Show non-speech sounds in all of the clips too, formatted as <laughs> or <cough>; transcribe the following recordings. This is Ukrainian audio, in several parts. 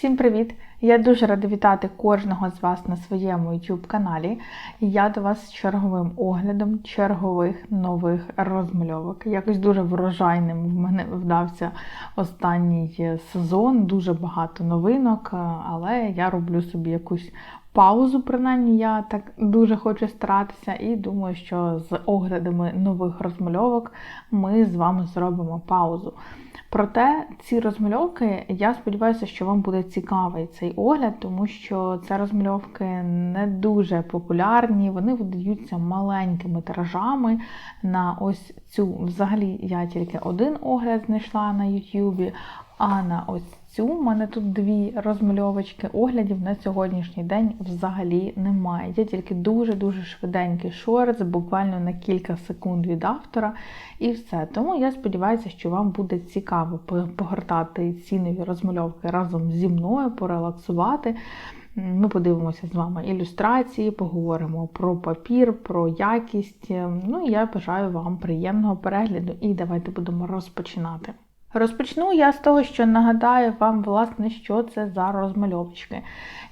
Всім привіт! Я дуже рада вітати кожного з вас на своєму YouTube каналі. Я до вас з черговим оглядом чергових нових розмальовок. Якось дуже врожайним в мене вдався останній сезон, дуже багато новинок, але я роблю собі якусь паузу, принаймні я так дуже хочу старатися, і думаю, що з оглядами нових розмальовок ми з вами зробимо паузу. Проте ці розмальовки, я сподіваюся, що вам буде цікавий цей огляд, тому що це розмальовки не дуже популярні, вони видаються маленькими тиражами. На ось цю, взагалі, я тільки один огляд знайшла на Ютубі, а на ось цю у мене тут дві розмальовочки. Оглядів на сьогоднішній день взагалі немає. Є тільки дуже-дуже швиденький шорт, буквально на кілька секунд від автора, і все. Тому я сподіваюся, що вам буде цікаво погортати ці нові розмальовки разом зі мною, порелаксувати. Ми подивимося з вами ілюстрації, поговоримо про папір, про якість. Ну і я бажаю вам приємного перегляду і давайте будемо розпочинати. Розпочну я з того, що нагадаю вам, власне, що це за розмальовочки.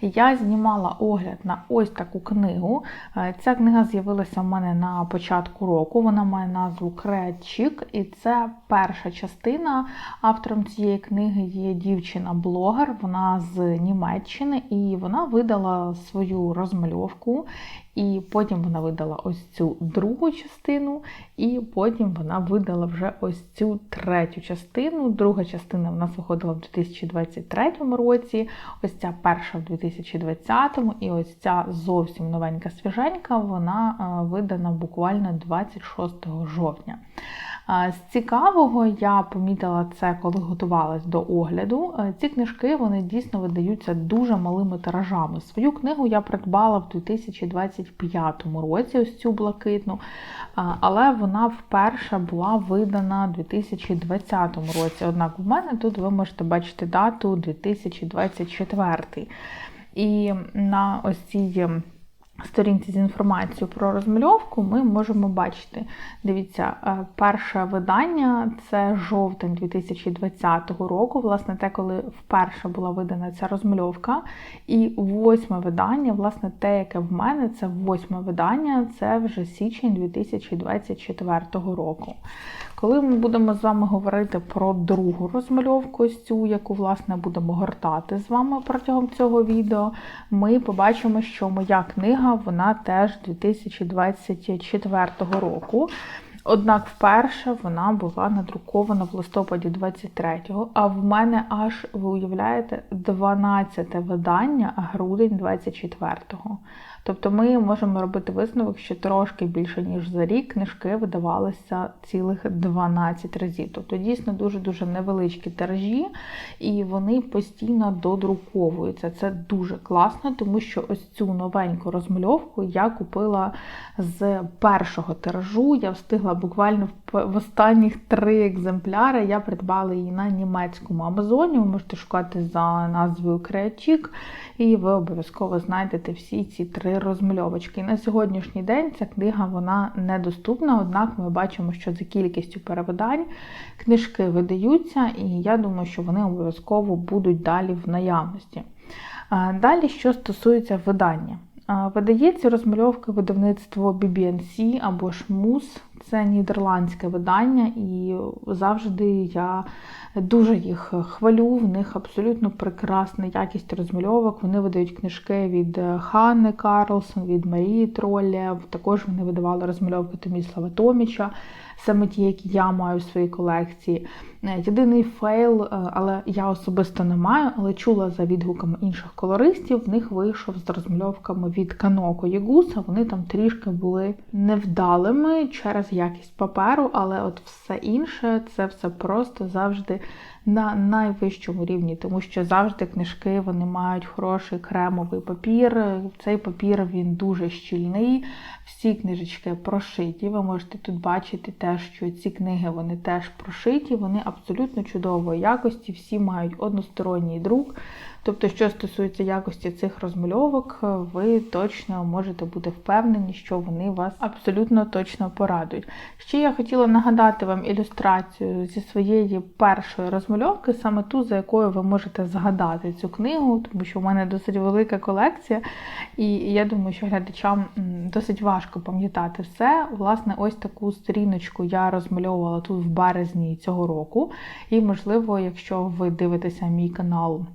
Я знімала огляд на ось таку книгу. Е, ця книга з'явилася в мене на початку року. Вона має назву Креатчик, і це перша частина. Автором цієї книги є дівчина-блогер, вона з Німеччини, і вона видала свою розмальовку. І потім вона видала ось цю другу частину, і потім вона видала вже ось цю третю частину. Друга частина в нас виходила в 2023 році, ось ця перша в 2020, і ось ця зовсім новенька свіженька, вона е, видана буквально 26 жовтня. З цікавого я помітила це, коли готувалась до огляду. Е, ці книжки вони дійсно видаються дуже малими тиражами. Свою книгу я придбала в 2025 році, ось цю блакитну, але вона вперше була видана у 2020 році. Однак в мене тут ви можете бачити дату 2024. І на ось цій сторінці з інформацією про розмальовку ми можемо бачити. Дивіться, е, перше видання це жовтень 2020 року, власне, те, коли вперше була видана ця розмальовка. І восьме видання, власне, те, яке в мене, це восьме видання, це вже січень 2024 року. Коли ми будемо з вами говорити про другу розмальовку, ось цю, яку, власне, будемо гортати з вами протягом цього відео, ми побачимо, що моя книга вона теж 2024 року. Однак вперше вона була надрукована в листопаді 23-го, а в мене аж, ви уявляєте, 12 видання, грудень 24-го. Тобто ми можемо робити висновок, що трошки більше, ніж за рік, книжки видавалися цілих 12 разів. Тобто дійсно дуже-дуже невеличкі тиражі, і вони постійно додруковуються. Це дуже класно, тому що ось цю новеньку розмальовку я купила з першого тиражу. Я встигла буквально в останніх три екземпляри. Я придбала її на німецькому Амазоні. Ви можете шукати за назвою Креатік, і ви обов'язково знайдете всі ці три розмальовочки. На сьогоднішній день ця книга вона недоступна, однак ми бачимо, що за кількістю перевидань книжки видаються, і я думаю, що вони обов'язково будуть далі в наявності. Далі, що стосується видання. Видається розмальовка видавництво BBNC або ж МУС. Це нідерландське видання, і завжди я дуже їх хвалю. В них абсолютно прекрасна якість розмальовок. Вони видають книжки від Ханни Карлсон, від Марії Троллєв. Також вони видавали розмальовки Томіслава Томіча саме ті, які я маю в своїй колекції. Єдиний фейл, е, але я особисто не маю, але чула за відгуками інших колористів, в них вийшов з розмальовками від Каноко Єгуса. Вони там трішки були невдалими через якість паперу, але от все інше це все просто завжди на найвищому рівні, тому що завжди книжки вони мають хороший кремовий папір. Цей папір він дуже щільний, всі книжечки прошиті. Ви можете тут бачити те, що ці книги вони теж прошиті, вони абсолютно чудової якості, всі мають односторонній друк. Тобто, що стосується якості цих розмальовок, ви точно можете бути впевнені, що вони вас абсолютно точно порадують. Ще я хотіла нагадати вам ілюстрацію зі своєї першої розмальовки, саме ту, за якою ви можете згадати цю книгу, тому що в мене досить велика колекція, і я думаю, що глядачам досить важко пам'ятати все. Власне, ось таку сторіночку я розмальовувала тут в березні цього року. І, можливо, якщо ви дивитеся мій канал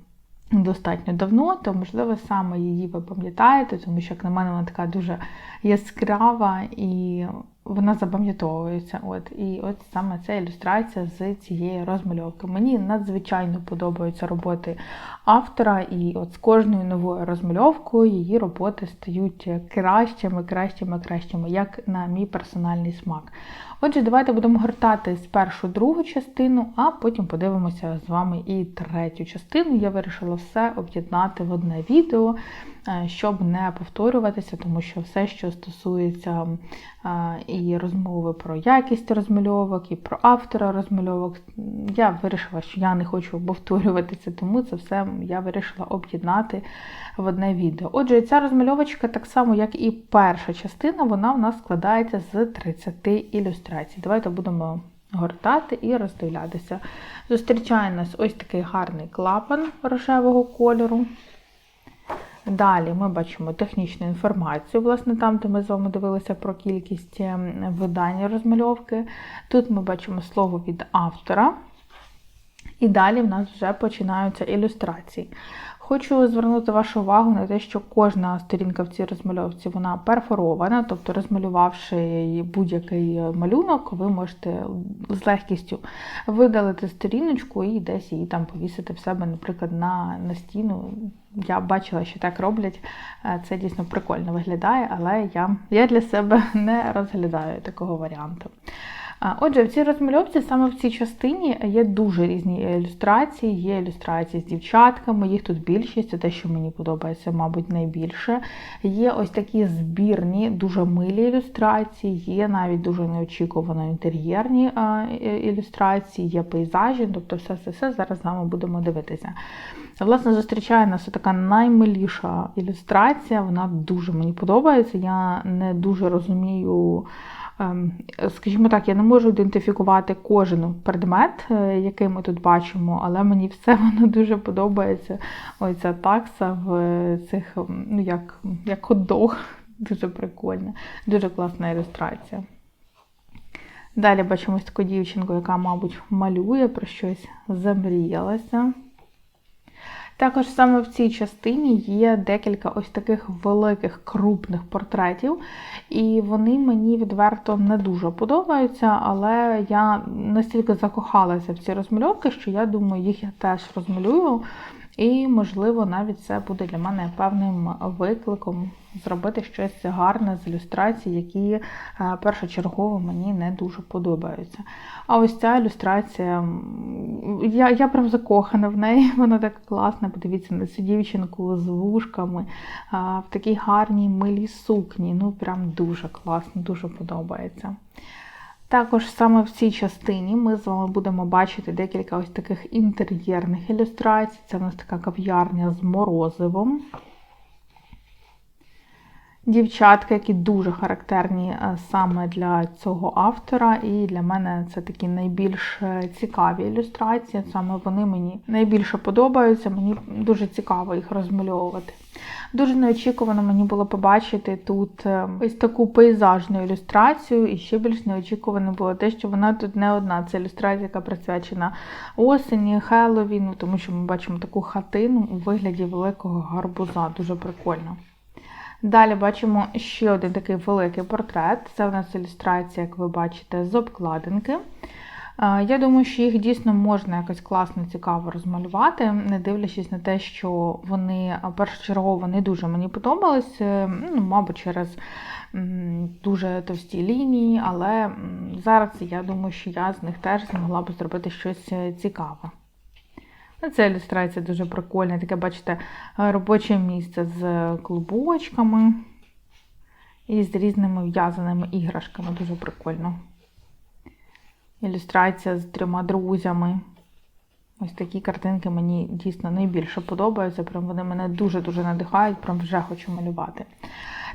достатньо давно, то, можливо, саме її ви пам'ятаєте, тому що, як на мене, вона така дуже яскрава і вона запам'ятовується. От І от саме ця ілюстрація з цієї розмальовки. Мені надзвичайно подобаються роботи автора, і от з кожною новою розмальовкою її роботи стають кращими, кращими, кращими, як на мій персональний смак. Отже, давайте будемо гортати спершу другу частину, а потім подивимося з вами і третю частину. Я вирішила все об'єднати в одне відео, е, щоб не повторюватися, тому що все, що стосується е, і розмови про якість розмальовок, і про автора розмальовок, я вирішила, що я не хочу повторюватися, тому це все я вирішила об'єднати в одне відео. Отже, ця розмальовочка, так само, як і перша частина, вона в нас складається з 30 ілюстрацій. Давайте будемо гортати і роздивлятися. Зустрічає нас ось такий гарний клапан рожевого кольору. Далі ми бачимо технічну інформацію, власне, там, де ми з вами дивилися про кількість ем, видань розмальовки. Тут ми бачимо слово від автора. І далі в нас вже починаються ілюстрації. Хочу звернути вашу увагу на те, що кожна сторінка в цій розмальовці вона перфорована, тобто, розмалювавши будь-який малюнок, ви можете з легкістю видалити сторіночку і десь її там повісити в себе, наприклад, на, на стіну. Я бачила, що так роблять. Е, це дійсно прикольно виглядає, але я, я для себе <laughs> не розглядаю такого варіанту. Отже, в цій розмальовці саме в цій частині є дуже різні ілюстрації. Є ілюстрації з дівчатками, їх тут більшість, це те, що мені подобається, мабуть, найбільше. Є ось такі збірні, дуже милі ілюстрації, є навіть дуже неочікувано інтер'єрні ілюстрації, є пейзажі, тобто все все все зараз з вами будемо дивитися. Власне, зустрічає нас така наймиліша ілюстрація, вона дуже мені подобається. Я не дуже розумію. Ем, скажімо так, я не можу ідентифікувати кожен предмет, е, який ми тут бачимо, але мені все <laughs> воно дуже подобається. Ось ця такса в цих, ем, ну як як хот-дог, <laughs> дуже прикольна, дуже класна ілюстрація. Далі бачимо таку дівчинку, яка, мабуть, малює про щось замріялася. Також саме в цій частині є декілька ось таких великих крупних портретів, і вони мені відверто не дуже подобаються, але я настільки закохалася в ці розмальовки, що я думаю, їх я теж розмалюю. І, можливо, навіть це буде для мене певним викликом зробити щось гарне з ілюстрацій, які е, першочергово мені не дуже подобаються. А ось ця ілюстрація, я я прям закохана в неї, <laughs> вона така класна. Подивіться на цю дівчинку з вушками в такій гарній милій сукні. Ну, прям дуже класно, дуже подобається. Також саме в цій частині ми з вами будемо бачити декілька ось таких інтер'єрних ілюстрацій. Це в нас така кав'ярня з морозивом. Дівчатки, які дуже характерні е, саме для цього автора, і для мене це такі найбільш е, цікаві ілюстрації. Саме вони мені найбільше подобаються, мені дуже цікаво їх розмальовувати. Дуже неочікувано мені було побачити тут е, ось таку пейзажну ілюстрацію, і ще більш неочікувано було те, що вона тут не одна. Це ілюстрація, яка присвячена осені, Хелловіну, тому що ми бачимо таку хатину у вигляді великого гарбуза. Дуже прикольно. Далі бачимо ще один такий великий портрет. Це у нас ілюстрація, як ви бачите, з обкладинки. Я думаю, що їх дійсно можна якось класно, цікаво розмалювати, не дивлячись на те, що вони першочергово не дуже мені подобались, е, ну, мабуть, через дуже товсті лінії, але зараз я думаю, що я з них теж змогла б зробити щось е, цікаве. Ця ілюстрація дуже прикольна, таке, бачите, робоче місце з клубочками і з різними в'язаними іграшками. Дуже прикольно. Ілюстрація з трьома друзями. Ось такі картинки мені дійсно найбільше подобаються. Прям вони мене дуже-дуже надихають, прям вже хочу малювати.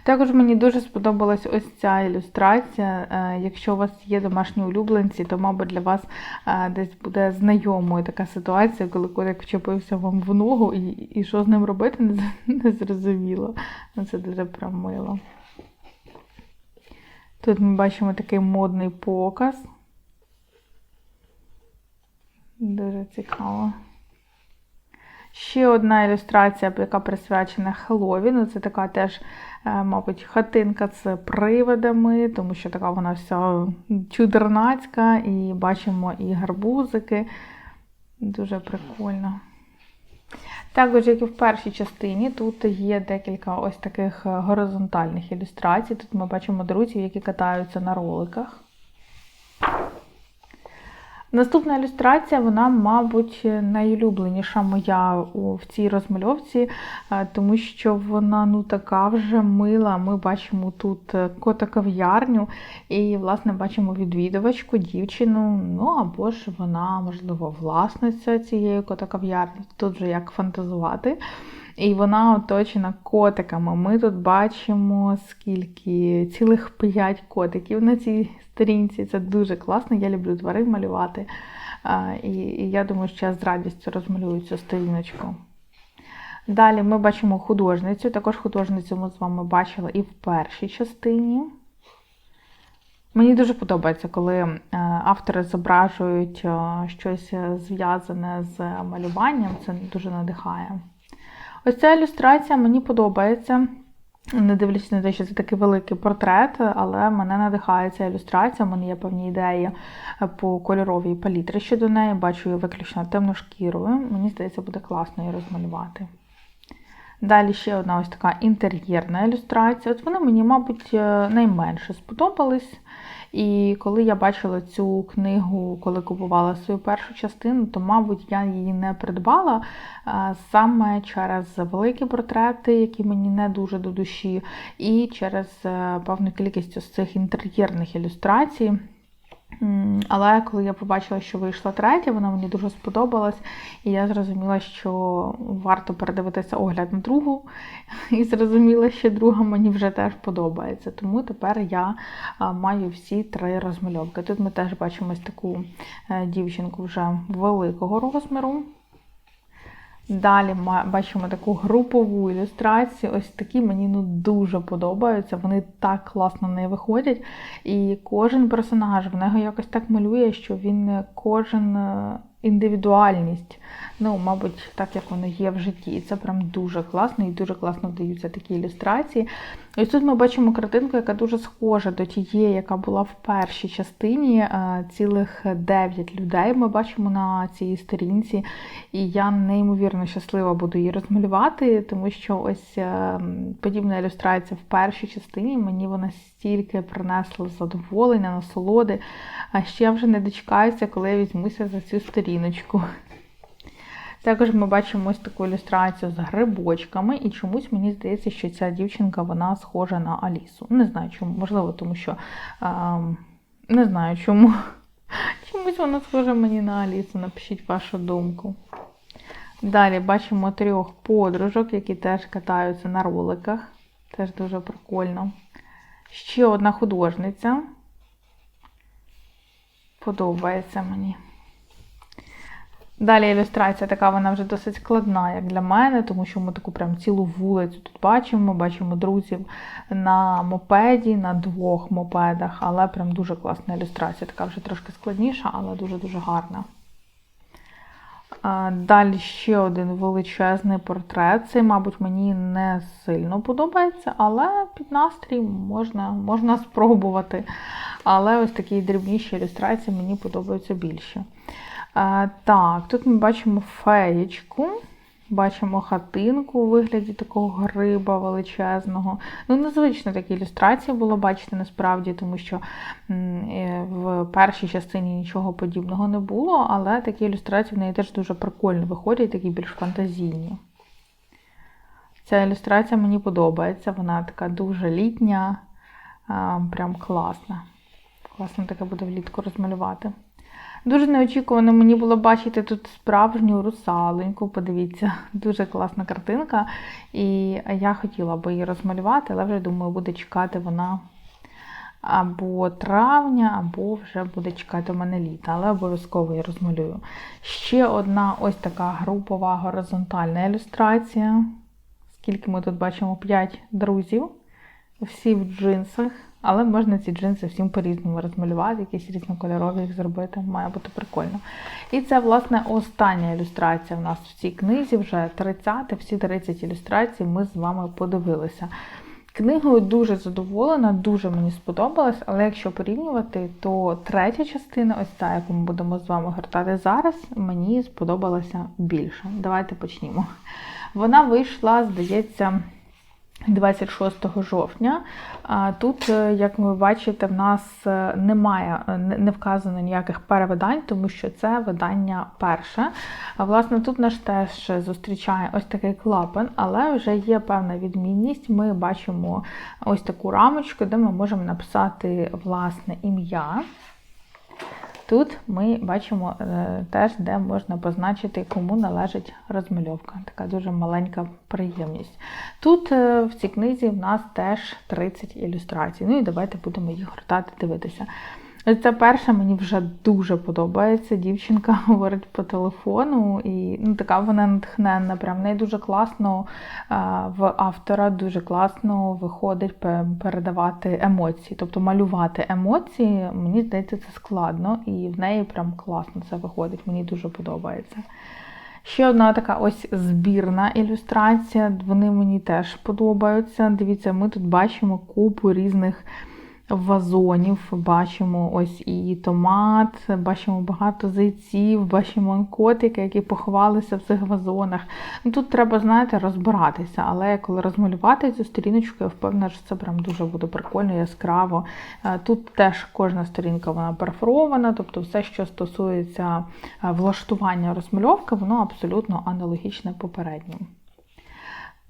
Також мені дуже сподобалась ось ця ілюстрація. Е, Якщо у вас є домашні улюбленці, то, мабуть, для вас е, десь буде знайомою така ситуація, коли котик вчепився вам в ногу, і, і що з ним робити, <laughs> не, зрозуміло. Ну, Це дуже прям мило. Тут ми бачимо такий модний показ. Дуже цікаво. Ще одна ілюстрація, яка присвячена Хеллоуіну. Це така теж, е, мабуть, хатинка з привидами, тому що така вона вся чудернацька, і бачимо і гарбузики. Дуже прикольно. Також, як і в першій частині, тут є декілька ось таких горизонтальних ілюстрацій. Тут ми бачимо друзів, які катаються на роликах. Наступна ілюстрація, вона, мабуть, найулюбленіша моя в цій розмальовці, е, тому що вона ну така вже мила. Ми бачимо тут е, кота-кав'ярню і, власне, бачимо відвідувачку, дівчину. Ну або ж вона, можливо, власниця цієї кота-кав'ярні. Тут вже як фантазувати. І вона оточена котиками. Ми тут бачимо скільки цілих п'ять котиків на цій сторінці. Це дуже класно. Я люблю тварин малювати. І, і я думаю, що я з радістю розмалюю цю сторіночку. Далі ми бачимо художницю. Також художницю ми з вами бачили і в першій частині. Мені дуже подобається, коли е, автори зображують е, щось зв'язане з малюванням. Це дуже надихає. Ось ця ілюстрація мені подобається. Не дивлячись на те, що це такий великий портрет, але мене надихає ця ілюстрація. У мене є певні ідеї по кольоровій палітрі щодо неї. Бачу її виключно темношкірою. Мені здається, буде класно її розмалювати. Далі ще одна ось така інтер'єрна ілюстрація. От вони мені, мабуть, е, найменше сподобались. І коли я бачила цю книгу, коли купувала свою першу частину, то, мабуть, я її не придбала саме через великі портрети, які мені не дуже до душі, і через е, певну кількість ось цих інтер'єрних ілюстрацій. Але коли я побачила, що вийшла третя, вона мені дуже сподобалась, і я зрозуміла, що варто передивитися огляд на другу, <laughs> і зрозуміла, що друга мені вже теж подобається. Тому тепер я маю всі три розмальовки. Тут ми теж бачимо ось таку е, дівчинку вже великого розміру. Далі бачимо таку групову ілюстрацію. Ось такі мені ну, дуже подобаються. Вони так класно не виходять. І кожен персонаж в нього якось так малює, що він е, кожен е, індивідуальність. Ну, мабуть, так як воно є в житті. І це прям дуже класно і дуже класно вдаються такі ілюстрації. Ось тут ми бачимо картинку, яка дуже схожа до тієї, яка була в першій частині. Е, Цілих 9 людей ми бачимо на цій сторінці. І я неймовірно щаслива буду її розмалювати, тому що ось е, подібна ілюстрація в першій частині мені вона стільки принесла задоволення, насолоди. А ще я вже не дочекаюся, коли я візьмуся за цю сторіночку. Також ми бачимо ось таку ілюстрацію з грибочками, і чомусь мені здається, що ця дівчинка вона схожа на Алісу. Не знаю чому, можливо, тому що ем, не знаю чому. Чомусь вона схожа мені на Алісу. Напишіть вашу думку. Далі бачимо трьох подружок, які теж катаються на роликах. Теж дуже прикольно. Ще одна художниця. Подобається мені. Далі ілюстрація така, вона вже досить складна, як для мене, тому що ми таку прям цілу вулицю тут бачимо. Бачимо друзів на мопеді, на двох мопедах, але прям дуже класна ілюстрація. Така вже трошки складніша, але дуже-дуже гарна. Далі ще один величезний портрет. Цей, мабуть, мені не сильно подобається, але під настрій можна, можна спробувати. Але ось такі дрібніші ілюстрації мені подобаються більше. Так, тут ми бачимо феєчку, бачимо хатинку у вигляді такого гриба величезного. Ну, незвично такі ілюстрації було бачити насправді, тому що е, в першій частині нічого подібного не було, але такі ілюстрації в неї теж дуже прикольно виходять, такі більш фантазійні. Ця ілюстрація мені подобається, вона така дуже літня, прям класна. Класно таке буде влітку розмалювати. Дуже неочікувано мені було бачити тут справжню русаленьку. Подивіться, дуже класна картинка. І я хотіла би її розмалювати, але вже думаю, буде чекати вона або травня, або вже буде чекати у мене літа, але обов'язково я розмалюю. Ще одна ось така групова горизонтальна ілюстрація. Скільки ми тут бачимо 5 друзів, всі в джинсах. Але можна ці джинси всім по-різному розмалювати, якісь різнокольорові їх зробити, має бути прикольно. І це, власне, остання ілюстрація в нас в цій книзі, вже 30, всі 30 ілюстрацій ми з вами подивилися. Книгою дуже задоволена, дуже мені сподобалась, але якщо порівнювати, то третя частина, ось та, яку ми будемо з вами гортати зараз, мені сподобалася більше. Давайте почнімо. Вона вийшла, здається. 26 жовтня. Тут, е, як ви бачите, в нас е, немає, е, не вказано ніяких перевидань, тому що це видання перше. Власне, тут наш теж зустрічає ось такий клапан, але вже є певна відмінність. Ми бачимо ось таку рамочку, де ми можемо написати власне ім'я. Тут ми бачимо е, теж, де можна позначити, кому належить розмальовка. Така дуже маленька приємність. Тут е, в цій книзі в нас теж 30 ілюстрацій. Ну і давайте будемо їх гортати, дивитися. Це перша мені вже дуже подобається. Дівчинка <laughs> говорить по телефону, і ну, така вона натхненна. Прям в неї дуже класно в автора, дуже класно виходить передавати емоції, тобто малювати емоції, мені здається, це складно, і в неї прям класно це виходить. Мені дуже подобається. Ще одна така ось збірна ілюстрація. Вони мені теж подобаються. Дивіться, ми тут бачимо купу різних вазонів. Бачимо ось і томат, бачимо багато зайців, бачимо котики, які поховалися в цих вазонах. Ну, Тут треба, знаєте, розбиратися, але коли розмалювати цю сторіночку, я впевнена, що це прям дуже буде прикольно, яскраво. Е, тут теж кожна сторінка вона перфорована, тобто все, що стосується е, влаштування розмальовки, воно абсолютно аналогічне попередньому.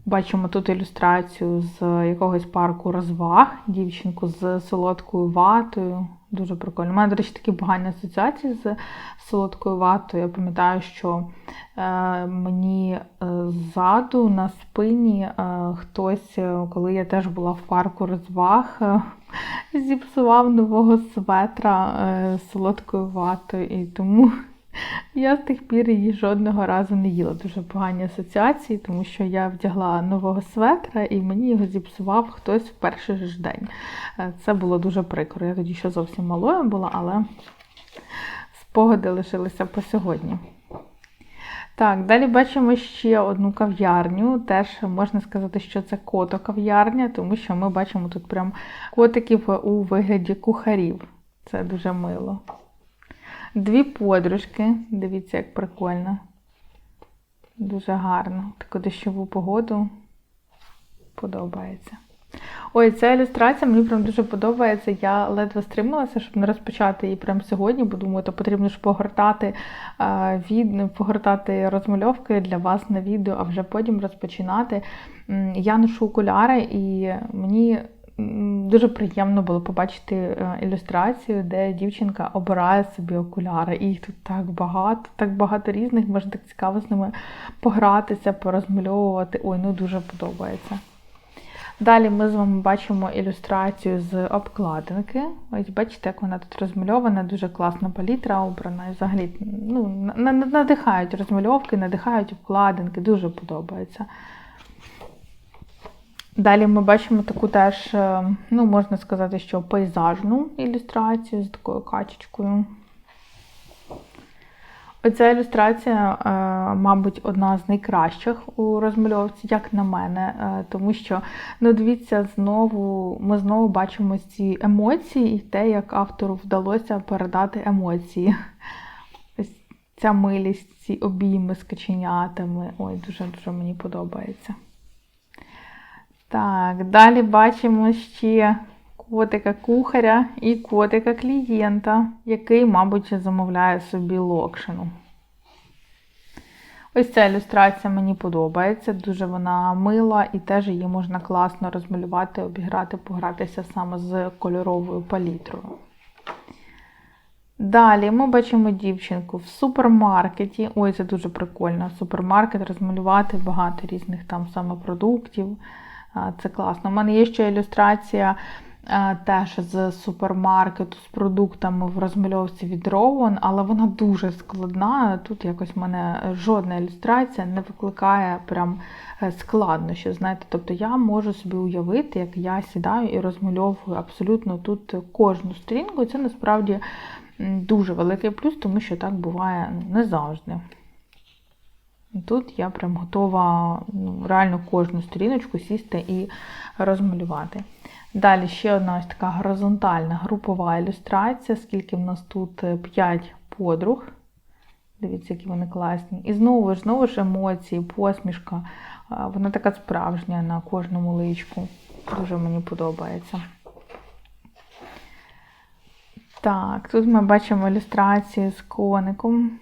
Бачимо тут ілюстрацію з якогось парку розваг, дівчинку з солодкою ватою. Дуже прикольно. У мене, до речі, такі погані асоціації з солодкою ватою. Я пам'ятаю, що е, мені е, ззаду на спині е, хтось, е, коли я теж була в парку розваг, е, зіпсував нового светра е, солодкою ватою. І тому я з тих пір її жодного разу не їла. Дуже погані асоціації, тому що я вдягла нового светра і мені його зіпсував хтось в перший ж день. Е, це було дуже прикро. Я тоді ще зовсім малою була, але спогади лишилися по сьогодні. Так, далі бачимо ще одну кав'ярню. Теж можна сказати, що це кото-кав'ярня, тому що ми бачимо тут прям котиків у вигляді кухарів. Це дуже мило. Дві подружки. Дивіться, як прикольно. Дуже гарно. Таку дощову погоду подобається. Ой, ця ілюстрація мені прям дуже подобається. Я ледве стрималася, щоб не розпочати її прямо сьогодні, бо думаю, то потрібно ж погортати від, погортати розмальовки для вас на відео, а вже потім розпочинати. Я ношу окуляри, і мені Дуже приємно було побачити е, ілюстрацію, де дівчинка обирає собі окуляри. І їх тут так багато, так багато різних, можна так цікаво з ними погратися, порозмальовувати. Ой, ну дуже подобається. Далі ми з вами бачимо ілюстрацію з обкладинки. Ось бачите, як вона тут розмальована, дуже класна палітра обрана. І взагалі ну, надихають розмальовки, надихають обкладинки, дуже подобається. Далі ми бачимо таку теж, е, ну, можна сказати, що пейзажну ілюстрацію з такою качечкою. Оця ілюстрація, е, мабуть, одна з найкращих у розмальовці, як на мене, е, тому що, ну, дивіться, знову, ми знову бачимо ці емоції і те, як автору вдалося передати емоції. Ось ця милість, ці обійми з каченятами. Ой, дуже-дуже мені подобається. Так, далі бачимо ще котика кухаря і котика клієнта, який, мабуть, замовляє собі локшину. Ось ця ілюстрація мені подобається, дуже вона мила і теж її можна класно розмалювати, обіграти, погратися саме з кольоровою палітрою. Далі ми бачимо дівчинку в супермаркеті. Ой, це дуже прикольно. Супермаркет розмалювати багато різних там саме продуктів. Це класно. У мене є ще ілюстрація теж з супермаркету з продуктами в розмальовці від Rowan, але вона дуже складна. Тут якось в мене жодна ілюстрація не викликає прям е, складнощів. Знаєте, тобто я можу собі уявити, як я сідаю і розмальовую абсолютно тут кожну сторінку. Це насправді дуже великий плюс, тому що так буває не завжди. Тут я прям готова ну, реально кожну сторіночку сісти і розмалювати. Далі ще одна ось така горизонтальна групова ілюстрація, скільки в нас тут 5 подруг. Дивіться, які вони класні. І знову ж знову ж емоції, посмішка. Вона така справжня на кожному личку. Дуже мені подобається. Так, тут ми бачимо ілюстрацію з коником.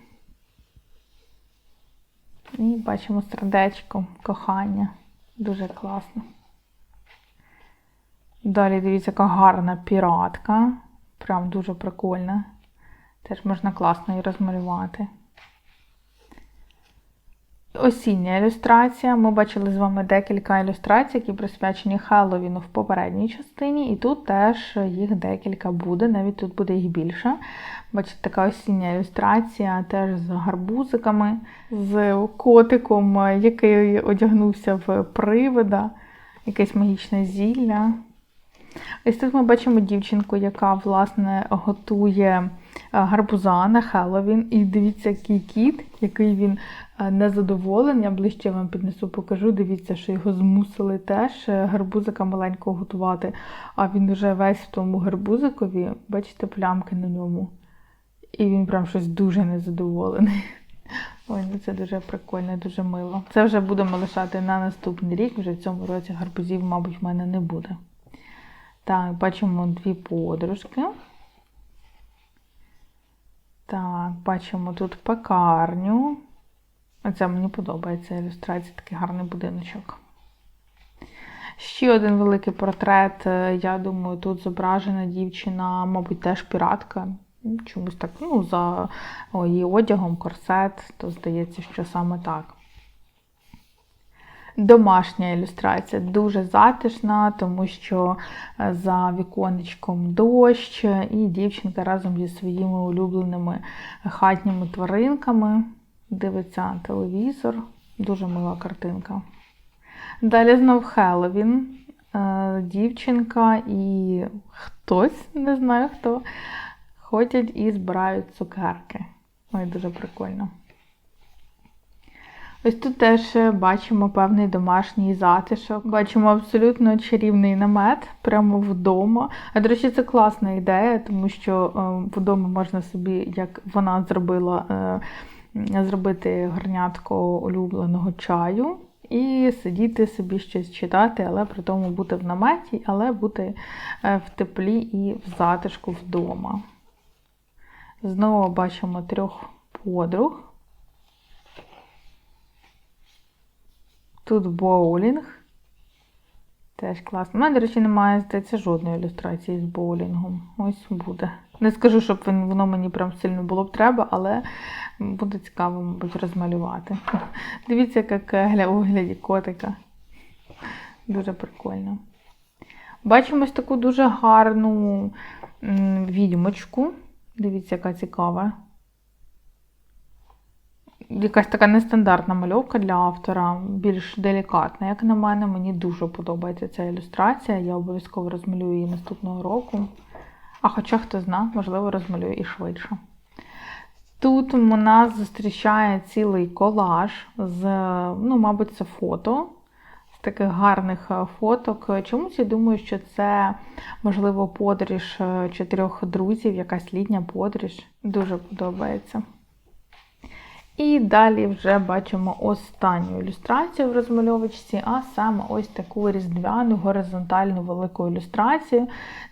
І бачимо сердечко, кохання. Дуже класно. Далі дивіться, яка гарна піратка. Прям дуже прикольна. Теж можна класно її розмалювати. Осіння ілюстрація. Ми бачили з вами декілька ілюстрацій, які присвячені Хеллоуіну в попередній частині, і тут теж їх декілька буде, навіть тут буде їх більше. Бачите, така осіння ілюстрація теж з гарбузиками, з котиком, який одягнувся в привида, якесь магічне зілля. Ось тут ми бачимо дівчинку, яка, власне, готує гарбуза на Хеллоуін. І дивіться, який кіт, який він е, незадоволений. Я ближче вам піднесу, покажу. Дивіться, що його змусили теж е, гарбузика маленького готувати. А він вже весь в тому гарбузикові, бачите, плямки на ньому. І він прям щось дуже незадоволений. <laughs> Ой, ну це дуже прикольно, дуже мило. Це вже будемо лишати на наступний рік. Вже в цьому році гарбузів, мабуть, в мене не буде. Так, бачимо дві подружки. Так, бачимо тут пекарню. Оце мені подобається ілюстрація, такий гарний будиночок. Ще один великий портрет. Я думаю, тут зображена дівчина, мабуть, теж піратка. Чомусь так, ну, за її одягом, корсет, то здається, що саме так. Домашня ілюстрація дуже затишна, тому що е, за віконечком дощ, і дівчинка разом зі своїми улюбленими хатніми тваринками дивиться телевізор. Дуже мила картинка. Далі знов Хеллоуін. Е, дівчинка і хтось, не знаю хто, ходять і збирають цукерки. Ой, дуже прикольно. Ось тут теж бачимо певний домашній затишок. Бачимо абсолютно чарівний намет прямо вдома. А до речі, це класна ідея, тому що е, вдома можна собі, як вона зробила, е, зробити горнятко улюбленого чаю. І сидіти собі щось читати, але при тому бути в наметі, але бути е, в теплі і в затишку вдома. Знову бачимо трьох подруг. Тут боулінг. Теж класно. У мене, до речі, немає, здається, жодної ілюстрації з боулінгом. Ось буде. Не скажу, щоб воно мені прям сильно було б треба, але буде цікаво, мабуть, розмалювати. <laughs> Дивіться, як у вигляді котика. Дуже прикольно. Бачимо ось таку дуже гарну відьмочку. Дивіться, яка цікава якась така нестандартна мальовка для автора, більш делікатна. Як на мене, мені дуже подобається ця ілюстрація. Я обов'язково розмалюю її наступного року. А хоча хто зна, можливо, розмалюю і швидше. Тут у нас зустрічає цілий колаж з, ну, мабуть, це фото. Таких гарних е, фоток. Чомусь я думаю, що це, можливо, подорож е, чотирьох друзів, якась літня подорож. Дуже подобається. І далі вже бачимо останню ілюстрацію в розмальовочці, а саме ось таку різдвяну горизонтальну велику ілюстрацію.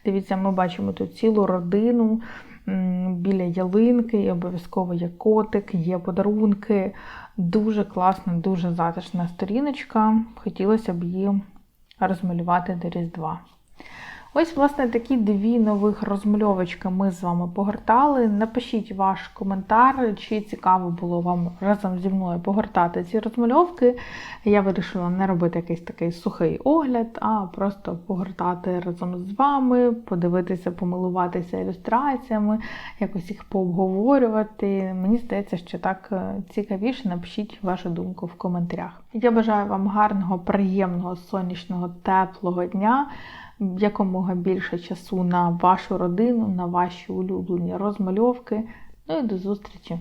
Дивіться, ми бачимо тут цілу родину біля ялинки, і обов'язково є котик, є подарунки. Дуже класна, дуже затишна сторіночка. Хотілося б її розмалювати до Різдва. Ось, власне, такі дві нових розмальовочки ми з вами погортали. Напишіть ваш коментар, чи цікаво було вам разом зі мною погортати ці розмальовки. Я вирішила не робити якийсь такий сухий огляд, а просто погортати разом з вами, подивитися, помилуватися ілюстраціями, якось їх пообговорювати. Мені здається, що так е, цікавіше. Напишіть вашу думку в коментарях. Я бажаю вам гарного, приємного, сонячного, теплого дня якомога більше часу на вашу родину, на ваші улюблені розмальовки. Ну і до зустрічі!